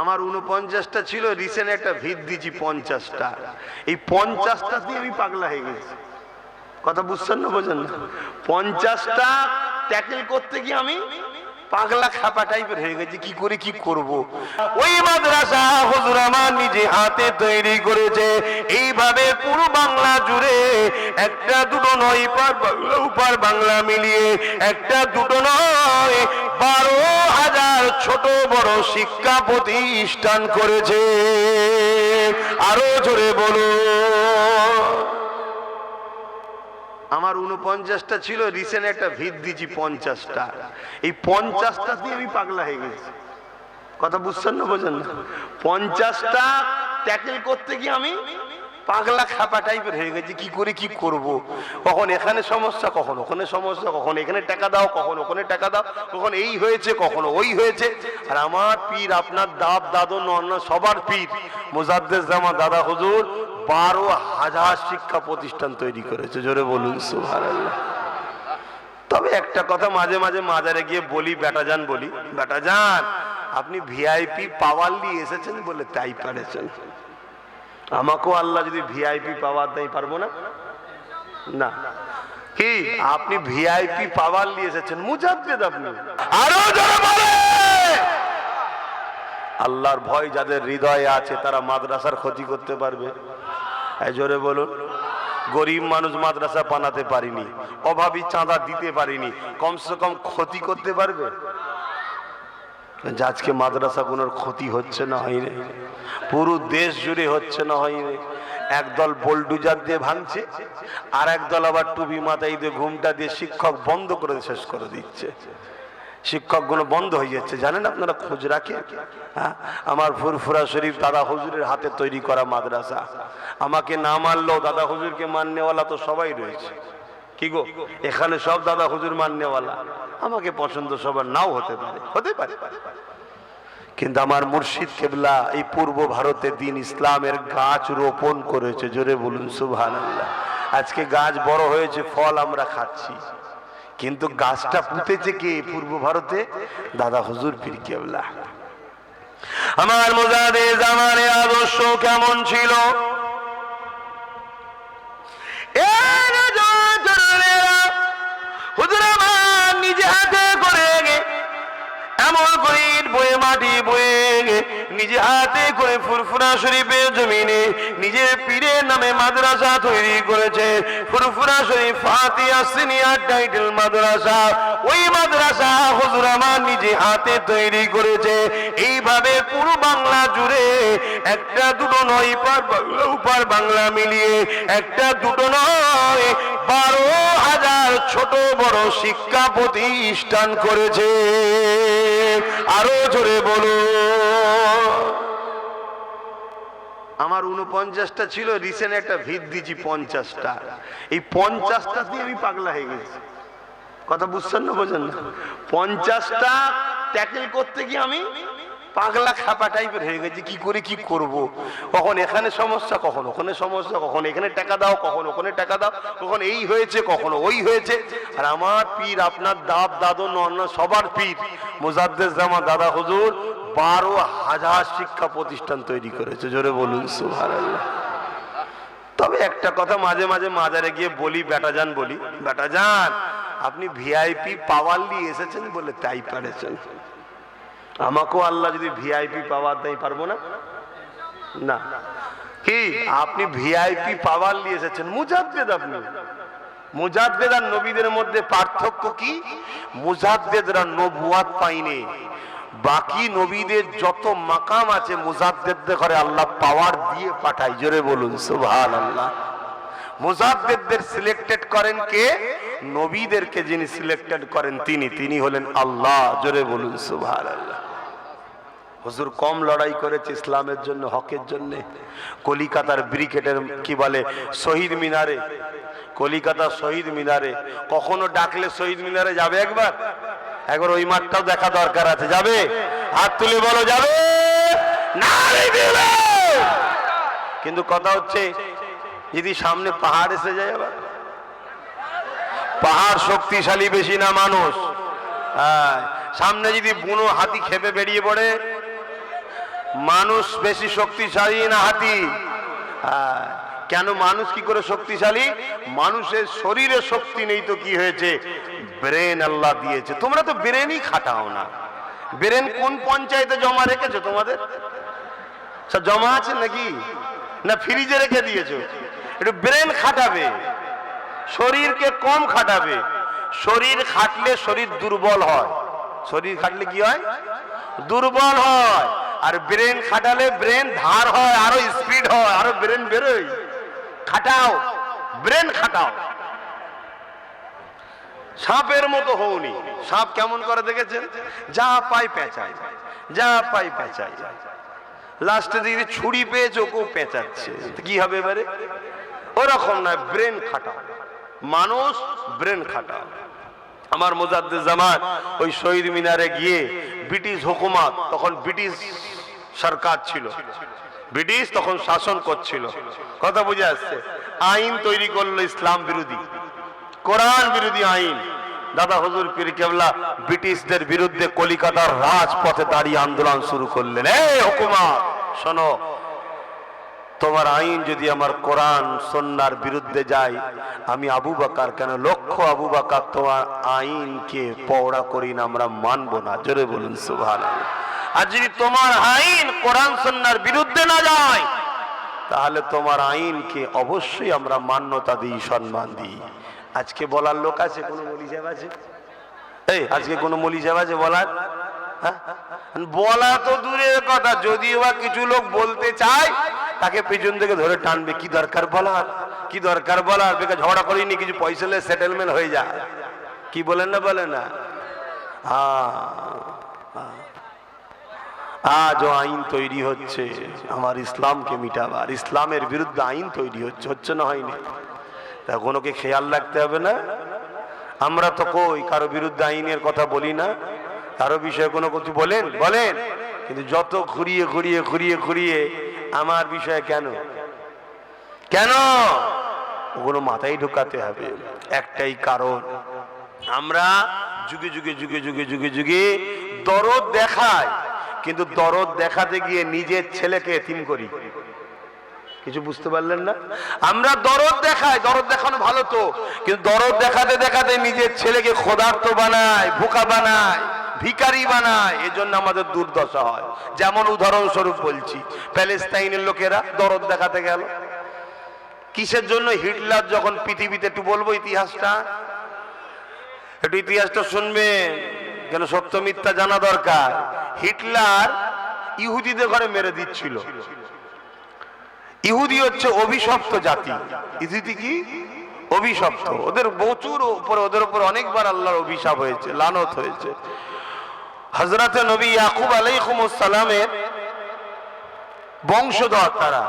আমার উনপঞ্চাশটা ছিল রিসেন্ট একটা ভিত দিয়েছি পঞ্চাশটা। এই পঞ্চাশটা দিয়ে আমি পাগলা হয়ে গেছি। কথা বুঝছেন না বোঝেন না? পঞ্চাশটা ট্যাকেল করতে গিয়ে আমি পাগলা খাপা টাইপের হয়ে গেছে, কি করে কি করব। ওই মাদ্রাসা হুজুর আমার নিজে হাতে তৈরি করেছে। এইভাবে পুরো বাংলা জুড়ে একটা দুটো নয় পার বাংলা, উপার বাংলা মিলিয়ে একটা দুটো নয়, বারো হাজার ছোট বড় শিক্ষা প্রতিষ্ঠান করেছে। আরও জোরে বলো। আমার উনপঞ্চাশটা ছিল রিসেন্ট একটা ভিত দিয়েছি পঞ্চাশটা। এই পঞ্চাশটা দিয়ে আমি পাগলা হয়ে গেছি। কথা বুঝছেন না বোঝেন না? পঞ্চাশটা ট্যাকেল করতে গিয়ে আমি পাগলা খাপা টাইপের হয়ে গেছে, কি করে কি করব। কখন এখানে সমস্যা, কখন ওখানে সমস্যা, কখন এখানে টাকা দাও, কখন ওখানে টাকা দাও, কখন এই হয়েছে, কখনো ওই হয়েছে। আর আমার পীর, আপনার দাব দাদন অন্য সবার পীর, মোজাদ্দেদ জামা দাদা, হুজুর, বারো হাজার শিক্ষা প্রতিষ্ঠান তৈরি করেছে, জোরে বলুন তবে একটা কথা মাঝে মাঝে মাজারে গিয়ে বলি, বেটা যান বলি, বেটা যান, আপনি ভিআইপি পাওয়ার নিয়ে এসেছেন বলে তাই পারেছেন। আমাকেও আল্লাহ যদি ভিআইপি পাওয়ার দেয়, পারব না? না। কি? আপনি ভিআইপি পাওয়ার নিয়ে এসেছেন, মুজাদ্দেদ আপনি। আরও জোরে বলে! আল্লাহর ভয় যাদের হৃদয়ে আছে, তারা মাদ্রাসার ক্ষতি করতে পারবে। জোরে বলুন। গরিব মানুষ মাদ্রাসা বানাতে পারিনি, অভাবী চাঁদা দিতে পারিনি, কমসে কম ক্ষতি করতে পারবে? আজকে মাদ্রাসাগুলোর ক্ষতি হচ্ছে না হয়নি পুরো দেশ জুড়ে হচ্ছে না হয়নি একদল বোল্ডুজার দিয়ে ভাঙছে আর একদল আবার টুপি মাথায় দিয়ে ঘুমটা দিয়ে শিক্ষক বন্ধ করে শেষ করে দিচ্ছে। শিক্ষকগুলো বন্ধ হয়ে যাচ্ছে। জানেন আপনারা খোঁজ রাখেন হ্যাঁ? আমার ফুরফুরা শরীফ দাদা হুজুরের হাতে তৈরি করা মাদ্রাসা। আমাকে না মানলেও দাদা হুজুরকে মাননেওয়ালা তো সবাই রয়েছে। কি গো? এখানে সব দাদা হুজুর মাননেওয়ালা। আমাকে পছন্দ সবার নাও হতে পারে হতে পারে। কিন্তু আমার মুর্শিদ কেবলা এই পূর্ব ভারতে দিন ইসলামের গাছ রোপণ করেছে, জোরে বলুন সুবহান আজকে গাছ বড় হয়েছে, ফল আমরা খাচ্ছি। কিন্তু গাছটা পুঁতেছে কে পূর্ব ভারতে? দাদা হুজুর পীর কেবলা। আমার মোজাদে জামানের আদর্শ কেমন ছিল? নিজে হাতে করে ফুরফুরা শরীফের জমিনে নিজের পীরের নামে মাদ্রাসা তৈরি করেছে। ফুরফুরা শরীফ ফাতিয়া টাইটেল মাদ্রাসা, ওই মাদ্রাসা হুজুর আমার নিজে হাতে তৈরি করেছে। এইভাবে পুরো বাংলা জুড়ে একটা দুটো নয়, পার বাংলা, উপার বাংলা মিলিয়ে একটা দুটো নয়, বারো হাজার ছোট বড় শিক্ষা প্রতিষ্ঠান করেছে। আরও জোরে বলো। আমার উনপঞ্চাশটা ছিল রিসেন্ট একটা ভিত দিয়েছি পঞ্চাশটা। এই পঞ্চাশটা দিয়ে আমি পাগলা হয়ে গেছি। কথা বুঝছেন না বোঝেন না? পঞ্চাশটা ট্যাকেল করতে গিয়ে আমি পাগলা খাপা টাইপের হয়ে গেছে, কি করে কি করব। কখন এখানে সমস্যা, কখন ওখানে সমস্যা, কখন এখানে টাকা দাও, কখন ওখানে টাকা দাও, কখন এই হয়েছে, কখনো ওই হয়েছে। আর আমার পীর, আপনার দাব দাদন অন্য সবার পীর মোজাদ্দেদ জামা দাদা, হুজুর, বারো হাজার শিক্ষা প্রতিষ্ঠান তৈরি করেছে, জোরে বলুন তবে একটা কথা মাঝে মাঝে মাজারে গিয়ে বলি বেটা যান বলি বেটা যান, আপনি ভিআইপি পাওয়ার নিয়ে এসেছেন বলে তাই পারেছেন। আমাকেও আল্লাহ যদি ভিআইপি পাওয়ার দেয়, পারব না? না। কি? আপনি ভিআইপি পাওয়ার নিয়ে এসেছেন। মুজাদ্দেদ আপনি। মুজাদ্দেদ আর নবীদের মধ্যে পার্থক্য কি? মুজাদ্দেদরা নবুয়াত পাইনি বাকি নবীদের যত মাকাম আছে, মুজাদ্দেদদের ঘরে আল্লাহ পাওয়ার দিয়ে পাঠায়। জোরে বলুন সুবহান আল্লাহ মুজাদ্দেদদের সিলেক্টেড করেন কে? নবীদেরকে যিনি সিলেক্টেড করেন, তিনি। তিনি হলেন আল্লাহ। জোরে বলুন সুবহান আল্লাহ হুজুর কম লড়াই করেছে ইসলামের জন্য, হকের জন্য। কলিকাতার ব্রিকেটের কি বলে? শহীদ মিনারে। কলিকাতার শহীদ মিনারে। কখনো ডাকলে শহীদ মিনারে যাবে একবার? একবার ওই মাঠটাও দেখা দরকার আছে। যাবে? হাত তুলে বলো, যাবে। কিন্তু কথা হচ্ছে, যদি সামনে পাহাড় এসে যায় আবার? পাহাড় শক্তিশালী বেশি না মানুষ। হ্যাঁ সামনে যদি বুনো হাতি খেপে বেরিয়ে পড়ে মানুষ বেশি শক্তিশালী না হাতি? হ্যাঁ, কেন মানুষ কি করে শক্তিশালী? মানুষের শরীরে শক্তি নেই তো কি হয়েছে? ব্রেন আল্লাহ দিয়েছে। তোমরা তো ব্রেনই খাটাও না। ব্রেন কোন পঞ্চায়েতে জমা রেখেছো তোমাদের? জমা আছে নাকি? না ফ্রিজে রেখে দিয়েছ? একটু ব্রেন খাটাবে। শরীরকে কম খাটাবে। শরীর খাটলে শরীর দুর্বল হয়। শরীর খাটলে কি হয়? দুর্বল হয়। আর ব্রেন খাটালে ব্রেন ধার হয়, আরও স্পিড হয়, আরও ব্রেন বেরোয়। খাটাও, ব্রেন খাটাও। সাপের মতো হওনি। সাপ কেমন করে দেখেছেন? যা পাই পেঁচায়, যা পাই পেঁচায়। লাস্টে দিকে ছুরি পেয়েছে ওকেও পেঁচাচ্ছে। কি হবে এবারে? ওরকম নয়, ব্রেন খাটাও। মানুষ ব্রেন খাটাও। আমার মোজাদ্দে জামান ওই শহীদ মিনারে গিয়ে ব্রিটিশ হুকুমত, তখন ব্রিটিশ সরকার ছিল। ব্রিটিশ তখন শাসন করছিল। কথা বুঝে আসছে? আইন তৈরি করল ইসলাম বিরোধী। কোরআন বিরোধী আইন। দাদা হজুর পীর কেবলা, ব্রিটিশদের বিরুদ্ধে কলিকাতার রাজপথে দাঁড়িয়ে আন্দোলন শুরু করলেন। এই হুকুমা শোনো তোমার আইন যদি আমার কোরআন সন্ন্যার বিরুদ্ধে যায়, আমি আবু বাকার কেন? লক্ষ আবু বাকার তোমার আইনকে পওড়া করি না, আমরা মানবো না। জোরে বলুন সুভান আর যদি তোমার আইন কোরআন সন্ন্যার বিরুদ্ধে না যায়, তাহলে তোমার আইনকে অবশ্যই আমরা মান্যতা দিই, সম্মান দিই। আজকে বলার লোক আছে? কোনো মলি আছে? এই, আজকে কোনো মলি আছে বলার? হ্যাঁ? বলা তো দূরের কথা, যদিও বা কিছু লোক বলতে চায় তাকে পেছন থেকে ধরে টানবে। কি দরকার বলার? কি দরকার বলার? বেকার ঝগড়া করিনি কিছু পয়সা সেটেলমেন্ট হয়ে যায় কি বলেন না বলে না। আজও আইন তৈরি হচ্ছে। আমার ইসলামকে মিটাবার। ইসলামের বিরুদ্ধে আইন তৈরি হচ্ছে। হচ্ছে না হয়নি? তা কোনোকে খেয়াল রাখতে হবে না? আমরা তো কই, কারও বিরুদ্ধে আইনের কথা বলি না। কারও বিষয়ে কোনো কিছু বলেন? বলেন। কিন্তু যত ঘুরিয়ে ঘুরিয়ে ঘুরিয়ে ঘুরিয়ে আমার বিষয়ে কেন? কেন? ওগুলো মাথায় ঢুকাতে হবে। একটাই কারণ, আমরা যুগে যুগে যুগে যুগে যুগে যুগে দরদ দেখাই, কিন্তু দরদ দেখাতে গিয়ে নিজের ছেলেকে এতিম করি। কিছু বুঝতে পারলেন না? আমরা দরদ দেখাই, দরদ দেখানো ভালো তো, কিন্তু দরদ দেখাতে দেখাতে নিজের ছেলেকে খোদার্থ বানায় বোকা বানায়। ভিকারি বানায়, এজন্য আমাদের দুর্দশা হয়। যেমন উদাহরণস্বরূপ বলছি, প্যালেস্তাইনের লোকেরা দরদ দেখাতে গেল। কিসের জন্য? হিটলার যখন পৃথিবীতে একটু বলব ইতিহাসটা? একটু ইতিহাসটা শুনবেন কেন সত্য মিথ্যা জানা দরকার। হিটলার ইহুদিদের ঘরে মেরে দিচ্ছিল। ইহুদি হচ্ছে অভিশপ্ত জাতি। ইহুদি কি? অভিশপ্ত। ওদের প্রচুর উপরে, ওদের উপর অনেকবার আল্লাহর অভিশাপ হয়েছে, লানত হয়েছে। হজরতে নবী ইয়াকুব আলাইকুমুসালামের বংশধর তারা।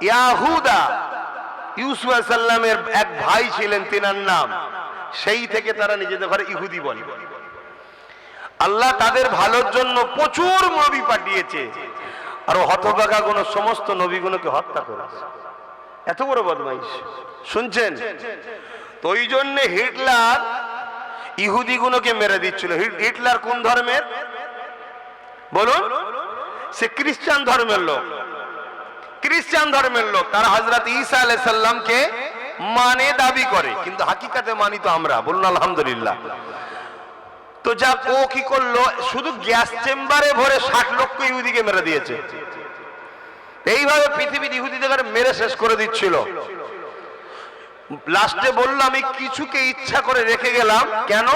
ইয়াহুদা ইউসুফ সাল্লামের এক ভাই ছিলেন, তিনার নাম। সেই থেকে তারা নিজেদের ঘরে ইহুদি বলে। আল্লাহ তাদের ভালোর জন্য প্রচুর নবী পাঠিয়েছে। আর হতভাগা কোন সমস্ত নবীগুলোকে হত্যা করেছে। এত বড় বদমাইশ। শুনছেন? তো ওই জন্য হিটলার ইহুদিগুলোকে মেরে দিচ্ছিল। হিটলার কোন ধর্মের? বলুন। সে খ্রিস্টান ধর্মের লোক। খ্রিস্টান ধর্মের লোক। তারা হজরত ঈসা আলাই সাল্লামকে মানে দাবি করে। কিন্তু হাকিকাতে মানি তো আমরা। বলুন, আলহামদুলিল্লাহ। তো যা, ও কি করল? শুধু গ্যাস চেম্বারে ভরে ষাট লক্ষ ইহুদিকে মেরে দিয়েছে। এইভাবে পৃথিবীর ইহুদিদের মেরে শেষ করে দিচ্ছিল। লাস্টে বলল আমি কিছুকে ইচ্ছা করে রেখে গেলাম। কেন?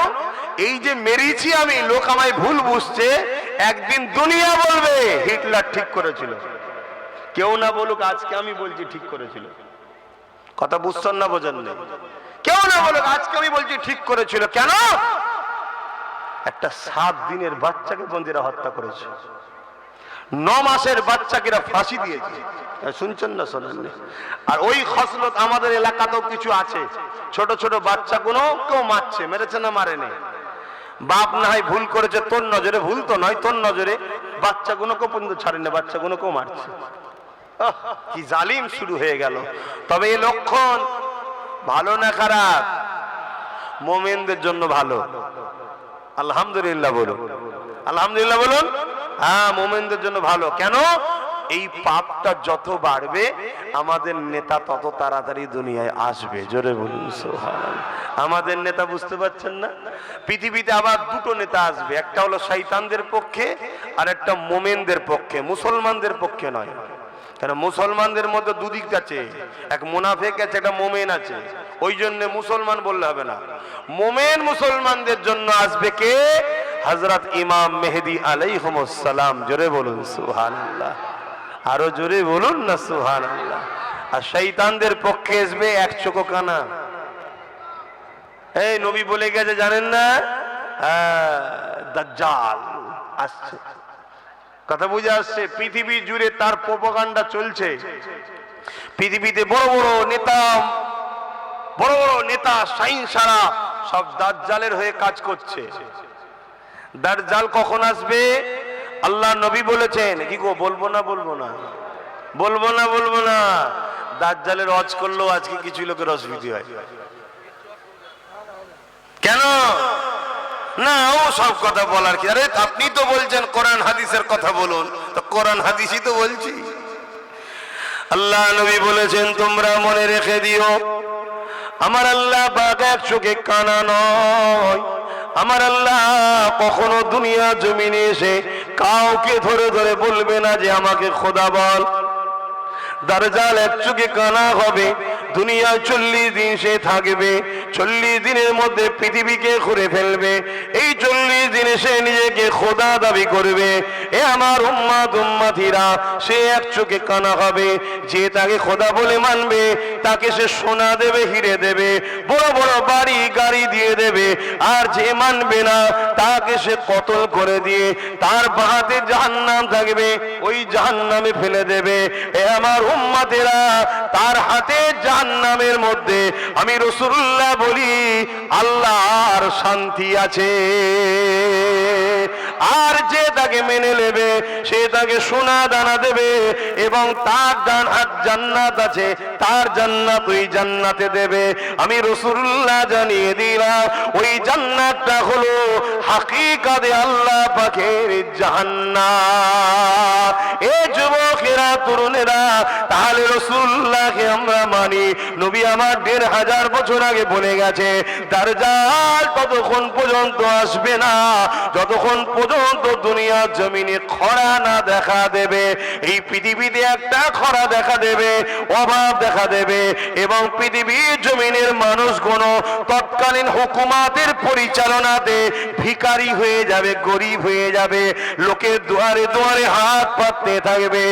এই যে মেরেছি আমি, লোক আমায় ভুল বুঝছে, একদিন দুনিয়া বলবে, হিটলার ঠিক করেছিল। কেউ না বলুক, আজকে আমি বলছি ঠিক করেছিল। কথা বুঝছেন না বোঝেন নেই? কেউ না বলুক, আজকে আমি বলছি ঠিক করেছিল। কেন? একটা সাত দিনের বাচ্চাকে বন্দিরা হত্যা করেছে। ন মাসের বাচ্চাকেরা ফাঁসি দিয়েছে। শুনছেন না, শোনেন আর ওই খসলত আমাদের এলাকাতেও কিছু আছে। ছোট ছোট বাচ্চাগুলো কেউ মারছে, মেরেছে না মারেনি। বাপ না হয় ভুল করেছে, তোর নজরে ভুল তো নয়, তোর নজরে বাচ্চাগুলোকে পর্যন্ত ছাড়ে না বাচ্চাগুলোকেও মারছে। কি জালিম শুরু হয়ে গেল। তবে এই লক্ষণ ভালো না খারাপ? মোমেনদের জন্য ভালো। আলহামদুলিল্লাহ বলুন। আলহামদুলিল্লাহ বলুন। হ্যাঁ মোমেনদের জন্য ভালো। কেন? এই পাপটা যত বাড়বে, আমাদের নেতা তত তাড়াতাড়ি দুনিয়ায় আসবে। জোরে বলুন সোহান আমাদের নেতা বুঝতে পারছেন না? পৃথিবীতে আবার দুটো নেতা আসবে। একটা হলো শৈতানদের পক্ষে, আর একটা মোমেনদের পক্ষে। মুসলমানদের পক্ষে নয়। কেন? মুসলমানদের মধ্যে দুদিক আছে। এক মুনাফেক আছে, একটা মোমেন আছে। ওই জন্য মুসলমান বললে হবে না। মোমেন মুসলমানদের জন্য আসবে কে? হজরত ইমাম মেহেদি আলাইহমসালাম জোরে বলুন সুহান আরও জোরে বলুন না সুহান আর শৈতানদের পক্ষে আসবে এক চোখো কানা। এই নবী বলে গেছে জানেন না? হ্যাঁ, দাজ্জাল আসছে। কথা বুঝে আসছে পৃথিবী জুড়ে তার প্রোপাগান্ডা চলছে। পৃথিবীতে বড় বড় নেতা বড় বড় নেতা সাইন সারা সব দাজ্জালের হয়ে কাজ করছে। দাজ্জাল কখন আসবে? আল্লাহ নবী বলেছেন। কি গো, বলব না বলব না? বলব না বলব না? দাজ্জালের অজ করলেও আজকে কিছু লোকের অসুবিধা হয়। কেন? না, ও সব কথা বলার কি? আরে, আপনি তো বলছেন কোরআন, হাদিসের কথা বলুন। তো কোরআন, হাদিসই তো বলছি। আল্লাহ নবী বলেছেন, তোমরা মনে রেখে দিও, আমার আল্লাহ বাঘ এক চোখে কানা নয়। আমার আল্লাহ কখনো দুনিয়া জমিনে এসে কাউকে ধরে ধরে বলবে না যে আমাকে খোদা বল। দারজাল এক চুকে কানা হবে দুনিয়া চল্লিশ দিন সে থাকবে, চল্লিশ দিনের মধ্যে পৃথিবীকে ঘুরে ফেলবে। এই চল্লিশ দিনে সে নিজেকে খোদা দাবি করবে। এ আমার উম্মাদ উম্মাথিরা সে এক চোখে কানা হবে। যে তাকে খোদা বলে মানবে, তাকে সে সোনা দেবে, হিরে দেবে, বড় বড় বাড়ি, গাড়ি দিয়ে দেবে। আর যে মানবে না, তাকে সে কতল করে দিয়ে তার বাহাতে জাহান্নাম থাকবে, ওই জাহান্নামে ফেলে দেবে। এ আমার উম্মাতেরা তার হাতে জাহান্নামের মধ্যে আমি রসুল্লাহ বলি আল্লাহর শান্তি আছে। আর যে তাকে মেনে নেবে, সে তাকে সোনা দানা দেবে এবং তার ডান হাত জান্নাত আছে, তার জান্নাত ওই জান্নাতে দেবে। আমি রসুল্লাহ জানিয়ে দিলাম, ওই জান্নাতটা হলো হাকিকাতে আল্লাহ পাখের জাহান্নাত এ যুবকেরা, তরুণেরা, তাহলে রসুল্লাহকে আমরা মানি। নবী আমার দেড় হাজার বছর আগে বলে গেছে তার জাল ততক্ষণ পর্যন্ত আসবে না, যতক্ষণ পর্যন্ত দুনিয়ার জমিনে খরা না দেখা দেবে, এই পৃথিবীতে একটা খরা দেখা দেবে, অভাব দেখা দেবে এবং পৃথিবীর জমিনের মানুষগুণ তৎকালীন হুকুমাতের পরিচালনাতে ভিকারি হয়ে যাবে, গরিব হয়ে যাবে, লোকের দুয়ারে দুয়ারে হাত পাততে থাকবে।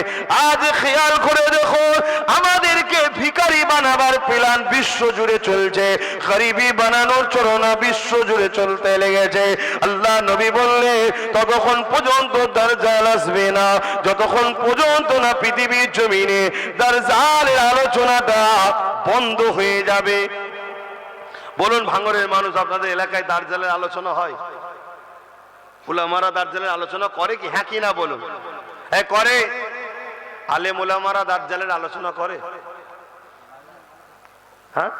আজ খেয়াল করে দেখো আমাদেরকে ভিখারি বানাবার প্ল্যান বিশ্ব জুড়ে চলছে। গরিবি বানানোর চরণা বিশ্ব জুড়ে চলতে লেগেছে। আল্লাহ নবী বললে, ততক্ষণ পর্যন্ত দরজাল আসবে না। যতক্ষণ পর্যন্ত না পৃথিবীর জমিনে দরজালের আলোচনাটা বন্ধ হয়ে যাবে। বলুন, ভাঙরের মানুষ আপনাদের এলাকায় দার্জালের আলোচনা হয়? উলামারা দার্জালের আলোচনা করে কি? হ্যাঁ কি না বলুন? হ্যাঁ করে। আলে মুলামারা দার্জালের আলোচনা করে। হ্যাঁ?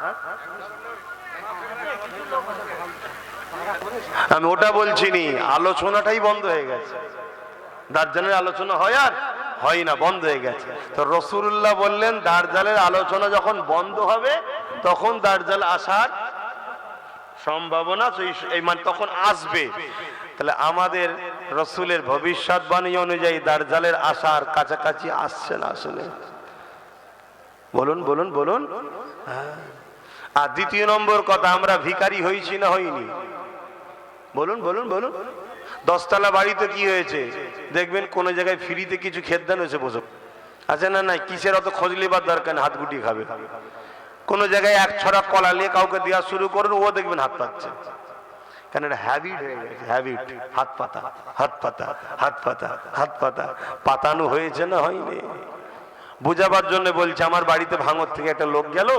আমি ওটা বলছি নি আলোচনাটাই বন্ধ হয়ে গেছে। দার্জালের আলোচনা হয় আর হয় না, বন্ধ হয়ে গেছে। তো রসুল্লাহ বললেন, দার্জালের আলোচনা যখন বন্ধ হবে, তখন দার্জাল আসার সম্ভাবনা মানে তখন আসবে। তাহলে আমাদের রসুলের ভবিষ্যৎবাণী অনুযায়ী দার্জালের আসার কাছাকাছি আসছে না আসলে? বলুন বলুন বলুন। আর দ্বিতীয় নম্বর কথা, আমরা ভিখারি হয়েছি না হইনি। বলুন বলুন বলুন। দশতলা বাড়িতে কি হয়েছে? দেখবেন কোন জায়গায় ফ্রিতে কিছু খেদান হয়েছে বসে আচ্ছা না না কিসের অত খোঁজ নেবার দরকার হাত গুটিয়ে খাবে। কোন জায়গায় এক ছড়া কলা নিয়ে কাউকে দেওয়া শুরু করুন, ও দেখবেন হাত পাচ্ছে কেন এটা হ্যাবিট হয়ে হ্যাবিট হাত পাতা হাত পাতা হাত পাতা হাত পাতা। পাতানো হয়েছে না হয়নি? বুঝাবার জন্য বলছে, আমার বাড়িতে ভাঙর থেকে একটা লোক গেল,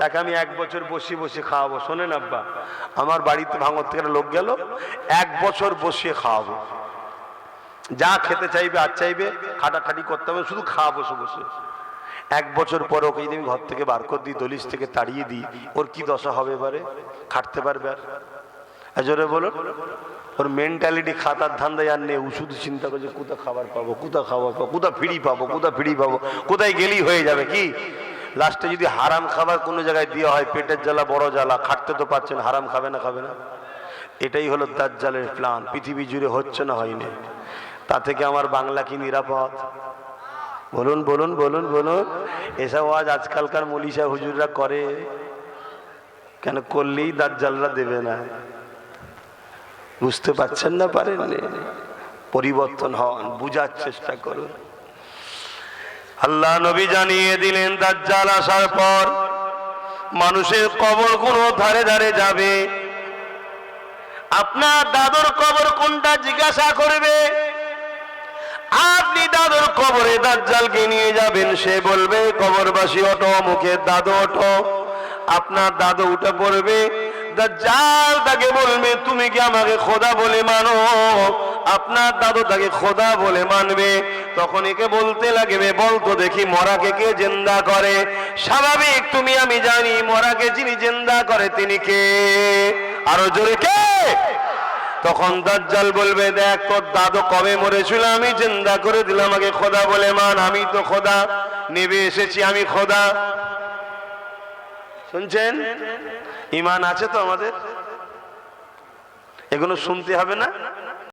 তাকে আমি এক বছর বসিয়ে বসে খাওয়াবো। শোনেন আব্বা, আমার বাড়িতে ভাঙর থেকে একটা লোক গেল, এক বছর বসিয়ে খাওয়াবো। যা খেতে চাইবে, আর চাইবে, খাটাখাটি করতে হবে, শুধু খাওয়া বসে বসে। এক বছর পর ওকে যদি আমি ঘর থেকে বার করে দিই, দলিশ থেকে তাড়িয়ে দিই, ওর কি দশা হবে এবারে? খাটতে পারবে আর? জোরে বলুন। ওর মেন্টালিটি খাতার ধান্দায় আর নেই। ওষুধ চিন্তা করছে কোথা খাবার পাবো কোথা খাবার পাবো কোথা ফিরি পাবো কোথা ফিরি পাবো, কোথায় গেলেই হয়ে যাবে কি? লাস্টে যদি হারাম খাবার কোনো জায়গায় দেওয়া হয়, পেটের জ্বালা, বড় জ্বালা, খাটতে তো পারছেন, হারাম খাবে না খাবে না? এটাই হলো দাজ্জালের প্ল্যান পৃথিবী জুড়ে হচ্ছে না, হয়নি। তা থেকে আমার বাংলা কি নিরাপদ? বলুন বলুন বলুন বলুন। এসব আজ আজকালকার মলিশা হুজুররা করে। কেন করলেই দাজ্জালরা দেবে না? বুঝতে পারছেন না পারেন পরিবর্তন হন, বুঝার চেষ্টা করুন। আল্লাহ নবী জানিয়ে দিলেন, দাজ্জাল আসার পর মানুষের কবর কোন ধারে ধারে যাবে। আপনার দাদর কবর কোনটা জিজ্ঞাসা করবে? আপনি দাদর কবরে দাজ্জালকে নিয়ে যাবেন, সে বলবে, কবরবাসী অটো মুখের দাদু অটো। আপনার দাদু উঠে পড়বে দাজ্জাল তাকে বলবে, তুমি কি আমাকে খোদা বলে মানো? আপনার দাদু তাকে খোদা বলে মানবে। তখন একে বলতে লাগবে বলতো দেখি মরাকে কে জেন্দা করে? স্বাভাবিক, তুমি, আমি জানি মরাকে যিনি জেন্দা করে তিনি কে? আরও জোরে কে? তখন দাজ্জাল বলবে, দেখ, তোর দাদু কবে মরেছিল? আমি জিন্দা করে দিলাম, আমাকে খোদা বলে মান। আমি তো খোদা, নেবে এসেছি, আমি খোদা। শুনছেন? ইমান আছে তো আমাদের? এগুলো শুনতে হবে না?